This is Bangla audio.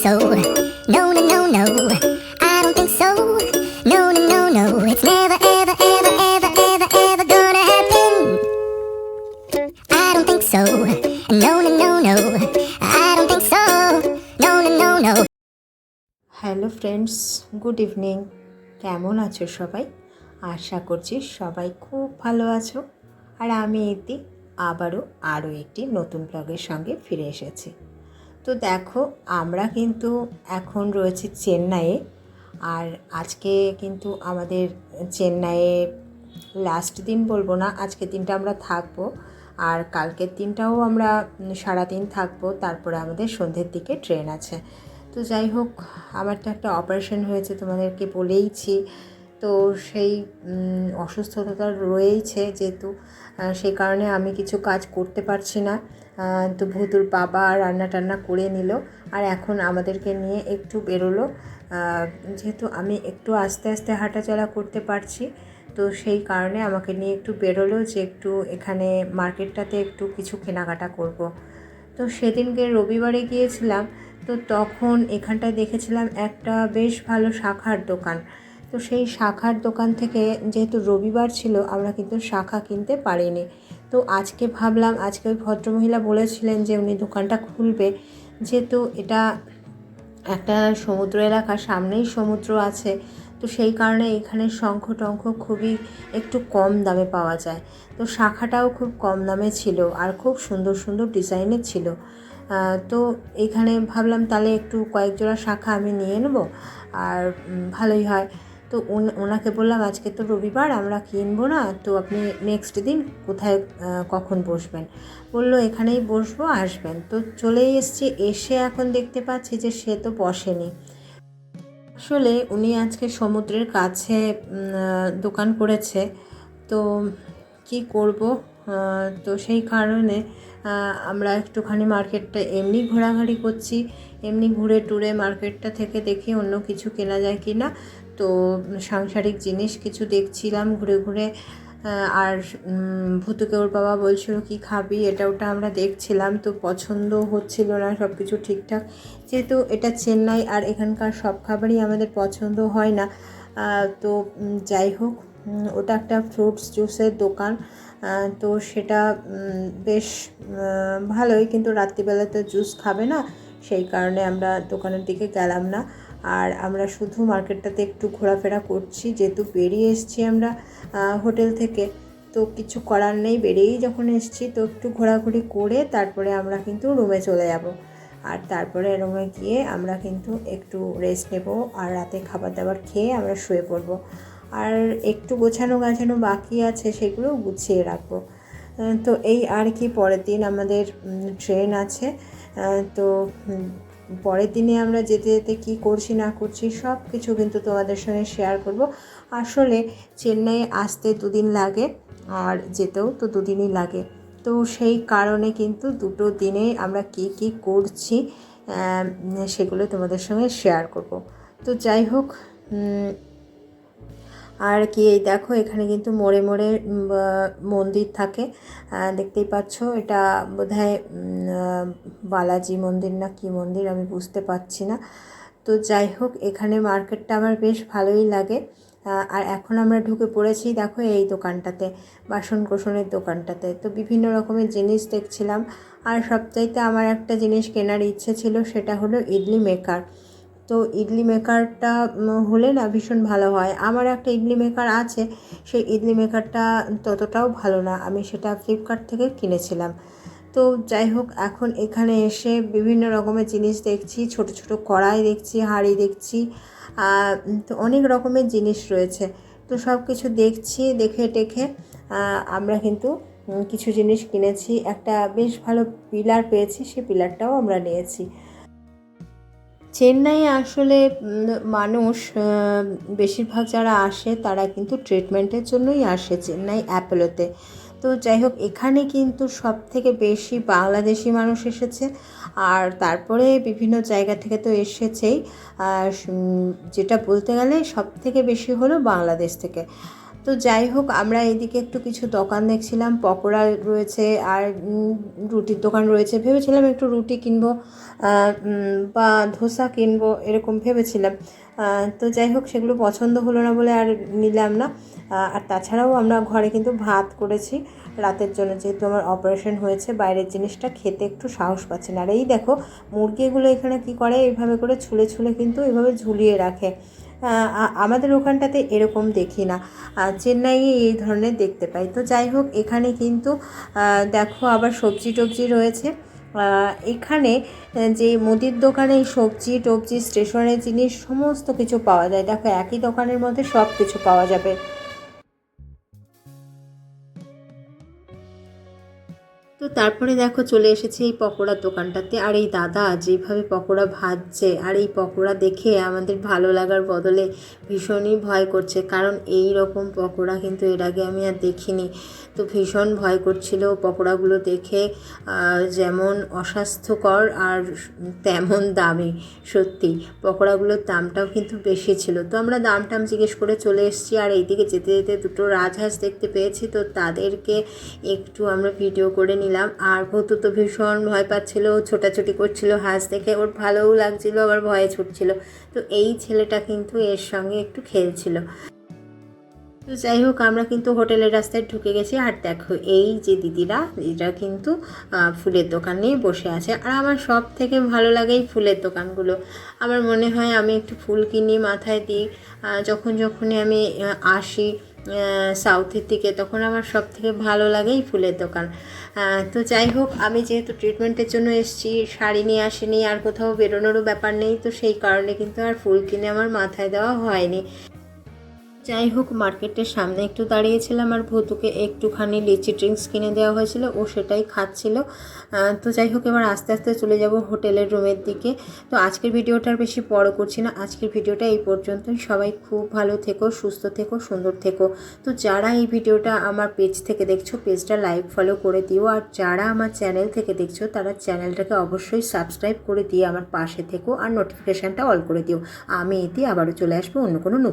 so. No, no, no, no. I don't think so. No, no, no, no. It's never, ever, ever, ever, ever, ever gonna happen. I don't think so. No, no, no, no. I don't think so. No, no, no, no. Hello friends good evening কেমন আছো সবাই আশা করছি সবাই খুব ভালো আছো আর আমি এতে আবারও আরও একটি নতুন ব্লগের সঙ্গে ফিরে এসেছি তো দেখো, আমরা কিন্তু এখন রয়েছি চেন্নাইয়ে। আর আজকে কিন্তু আমাদের চেন্নাইয়ে লাস্ট দিন বলব না আজকের দিনটা আমরা থাকব। আর কালকের দিনটাও আমরা সারাদিন থাকব, তারপরে আমাদের সন্ধ্যের দিকে ট্রেন আছে। তো যাই হোক, আমার তো একটা অপারেশন হয়েছে তোমাদেরকে বলেইছি। তো সেই অসুস্থতা রয়েইছে যেহেতু সেই কারণে আমি কিছু কাজ করতে পারছি না। তো ভুতুর বাবা রান্না টান্না করে নিল আর এখন আমাদেরকে নিয়ে একটু বেরোলো। যেহেতু আমি একটু আস্তে আস্তে হাঁটাচলা করতে পারছি, তো সেই কারণে আমাকে নিয়ে একটু বেরোলো যে একটু এখানে মার্কেটটাতে একটু কিছু কেনাকাটা করব। তো সেদিনকে রবিবারে গিয়েছিলাম, তো তখন এখানটায় দেখেছিলাম একটা বেশ ভালো শাখার দোকান। তো সেই শাখার দোকান থেকে যেহেতু রবিবার ছিল, আমরা কিন্তু শাখা কিনতে পারিনি। তো আজকে ভাবলাম, আজকে ওই ভদ্রমহিলা বলেছিলেন যে উনি দোকানটা খুলবে। যেহেতু এটা একটা সমুদ্র এলাকা, সামনেই সমুদ্র আছে, তো সেই কারণে এখানে শঙ্খ টঙ্খ খুবই একটু কম দামে পাওয়া যায়। তো শাখাটাও খুব কম দামে ছিল আর খুব সুন্দর সুন্দর ডিজাইনের ছিল। তো এখানে ভাবলাম তাহলে একটু কয়েক জোড়া শাখা আমি নিয়ে নেব, আর ভালোই হয়। তো ওন- ওনাকে বললাম, আজকে তো রবিবার, আমরা কিনবো না, তো আপনি নেক্সট দিন কোথায় কখন বসবেন? বলল, এখানেই বসবো, আসবেন। তো চলেই এসছি, এসে এখন দেখতে পাচ্ছি যে সে তো বসেনি। আসলে উনি আজকে সমুদ্রের কাছে দোকান করেছে, তো কি করব? তো সেই কারণে আমরা একটুখানি মার্কেটটা এমনি ঘোরাঘুরি করছি। এমনি ঘুরে টুরে মার্কেটটা থেকে দেখি অন্য কিছু কেনা যায় কি না তো সাংসারিক জিনিস কিছু দেখছিলাম ঘুরে ঘুরে। আর ভূতুকে ওর বাবা বলছিল, কি খাবি? এটা ওটা আমরা দেখছিলাম। তো পছন্দ হচ্ছিল না সব কিছু ঠিকঠাক। যেহেতু এটা চেন্নাই আর এখানকার সব খাবারই আমাদের পছন্দ হয় না। তো যাই হোক ওটা একটা ফ্রুটস জুসের দোকান। তো সেটা বেশ ভালোই। কিন্তু রাত্রিবেলা তো জুস খাবে না, সেই কারণে আমরা দোকানের দিকে গেলাম না। আর আমরা শুধু মার্কেটটাতে একটু ঘোরাফেরা করছি, যেহেতু বেরিয়ে এসেছি আমরা হোটেল থেকে। তো কিছু করার নেই, বেরিয়েই যখন এসেছি, তো একটু ঘোরাঘুরি করে তারপরে আমরা কিন্তু রুমে চলে যাব। আর তারপরে রুমে গিয়ে আমরা কিন্তু একটু রেস্ট নেব, আর রাতে খাবার দাবার খেয়ে আমরা শুয়ে পড়ব। আর একটু গোছানো গাছানো বাকি আছে সেগুলো গুছিয়ে রাখব। তো এই আর কি পরের দিন আমাদের ট্রেন আছে। তো পরের দিনে আমরা যেতে যেতে কী করছি না করছি সব কিছু কিন্তু তোমাদের সঙ্গে শেয়ার করব। আসলে চেন্নাই আসতে দুদিন লাগে আর যেতেও তো দুদিনই লাগে। তো সেই কারণে কিন্তু দুটো দিনে আমরা কি কি করছি সেগুলো তোমাদের সঙ্গে শেয়ার করব। তো যাই হোক আর কি এই দেখো এখানে কিন্তু মোড়ে মোড়ে মন্দির থাকে। দেখতেই পাচ্ছ এটা উম, বালাজি মন্দির না কি মন্দির আমি বুঝতে পারছি না। তো যাই হোক এখানে মার্কেটটা আমার বেশ ভালোই লাগে। আর এখন আমরা ঢুকে পড়েছি দেখো এই দোকানটাতে বাসন কোসনের দোকানটাতে। তো বিভিন্ন রকমের জিনিস দেখছিলাম। আর সবচাইতে আমার একটা জিনিস কেনার ইচ্ছে ছিল সেটা হলো ইডলি মেকার। তো ইডলি মেকারটা হলে না ভীষণ ভালো হয়। আমার একটা ইডলি মেকার আছে, সেই ইডলি মেকারটা ততটাও ভালো না। আমি সেটা ফ্লিপকার্ট থেকে কিনেছিলাম। তো যাই হোক, এখন এখানে এসে বিভিন্ন রকমের জিনিস দেখছি, ছোট ছোট কড়াই দেখছি, হাঁড়ি দেখছি তো অনেক রকমের জিনিস রয়েছে। তো সব কিছু দেখছি, দেখে টেখে আমরা কিন্তু কিছু জিনিস কিনেছি। একটা বেশ ভালো পিলার পেয়েছি সেই পিলারটাও আমরা নিয়েছি। চেন্নাই আসলে মানুষ বেশিরভাগ যারা আসে তারা কিন্তু ট্রিটমেন্টের জন্যই আসে চেন্নাই অ্যাপোলোতে। তো যাই হোক এখানে কিন্তু সব থেকে বেশি বাংলাদেশি মানুষ এসেছে। আর তারপরে বিভিন্ন জায়গা থেকে তো এসেছেই। যেটা বলতে গেলে সব থেকে বেশি হলো বাংলাদেশ থেকে। তো যাই হোক, আমরা এদিকে একটু কিছু দোকান দেখছিলাম, পকোড়া রয়েছে আর রুটির দোকান রয়েছে। ভেবেছিলাম একটু রুটি কিনবো বা ধোসা কিনবো, এরকম ভেবেছিলাম। তো যাই হোক, সেগুলো পছন্দ হলো না বলে আর নিলাম না। আর তাছাড়াও আমরা ঘরে কিন্তু ভাত করেছি রাতের জন্য, যেহেতু আমার অপারেশন হয়েছে, বাইরের জিনিসটা খেতে একটু সাহস পাচ্ছে না। আর এই দেখো, মুরগিগুলো এখানে কি করে, এইভাবে করে ছুলে ছুলে কিন্তু এভাবে ঝুলিয়ে রাখে। আমাদের ওখানটাতে এরকম দেখি না। চেন্নাইয়ে এই ধরনের দেখতে পাই। তো যাই হোক, এখানে কিন্তু দেখো আবার সবজি টবজি রয়েছে এখানে যে মুদির দোকানে সবজি টবজি স্টেশনের জিনিস, সমস্ত কিছু পাওয়া যায়। দেখো একই দোকানের মধ্যে সব কিছু পাওয়া যাবে। তো তারপরে দেখো চলে এসেছি এই পকোড়ার দোকানটাতে। আর এই দাদা যেভাবে পকোড়া ভাজছে আর এই পকোড়া দেখে আমাদের ভালো লাগার বদলে ভীষণই ভয় করছে। কারণ এই রকম পকোড়া কিন্তু এর আগে আমি আর দেখিনি। তো ভীষণ ভয় করছিল পকোড়াগুলো দেখে যেমন অস্বাস্থ্যকর আর তেমন দামি, সত্যি। পকোড়াগুলোর দামটাও কিন্তু বেশি ছিল। তো আমরা দাম টাম জিজ্ঞেস করে চলে এসেছি আর এইদিকে যেতে যেতে দুটো রাজহাঁস দেখতে পেয়েছি। তো তাদেরকে একটু আমরা ভিডিও করে নিলাম। আর ভূতু তো ভীষণ ভয় পাচ্ছিল ছোটাছুটি করছিল, হাঁস দেখে ওর ভালোও লাগছিল, আবার ভয়ে ছুটছিল। তো এই ছেলেটা কিন্তু এর সঙ্গে একটু খেলছিল। তো যাই হোক, আমরা কিন্তু হোটেলের রাস্তায় ঢুকে গেছি। আর দেখো, এই যে দিদিরা এরা কিন্তু ফুলের দোকান নিয়ে বসে আছে। আর আমার সব থেকে ভালো লাগে এই ফুলের দোকানগুলো। আমার মনে হয় আমি একটু ফুল কিনি মাথায় দিই। যখন যখনই আমি আসি সাউথের দিকে, তখন আমার সব থেকে ভালো লাগে এই ফুলের দোকান। তো যাই হোক, আমি যেহেতু ট্রিটমেন্টের জন্য এসেছি, শাড়ি নিয়ে আসিনি, আর কোথাও বেরোনোরও ব্যাপার নেই, তো সেই কারণে কিন্তু আর ফুল কিনে আমার মাথায় দেওয়া হয়নি। যাই হোক, মার্কেটের সামনে একটু দাঁড়িয়েছিলাম আর ভুতুকে একটুখানি লিচি ড্রিঙ্কস কিনে দেওয়া হয়েছিল, ও সেটাই খাচ্ছিল। তো যাই হোক, এবার আস্তে আস্তে চলে যাব হোটেলের রুমের দিকে। তো আজকের ভিডিওটা আর বেশি বড় করছি না, আজকের ভিডিওটা এই পর্যন্তই। সবাই খুব ভালো থেকো, সুস্থ থেকো, সুন্দর থেকো। তো যারা এই ভিডিওটা আমার পেজ থেকে দেখছ, পেজটা লাইক, ফলো করে দিও। আর যারা আমার চ্যানেল থেকে দেখছ, তারা চ্যানেলটাকে অবশ্যই সাবস্ক্রাইব করে দিয়ে আমার পাশে থেকো আর নোটিফিকেশানটা অল করে দিও। আমি এতে আবারও চলে আসব অন্য কোনো নতুন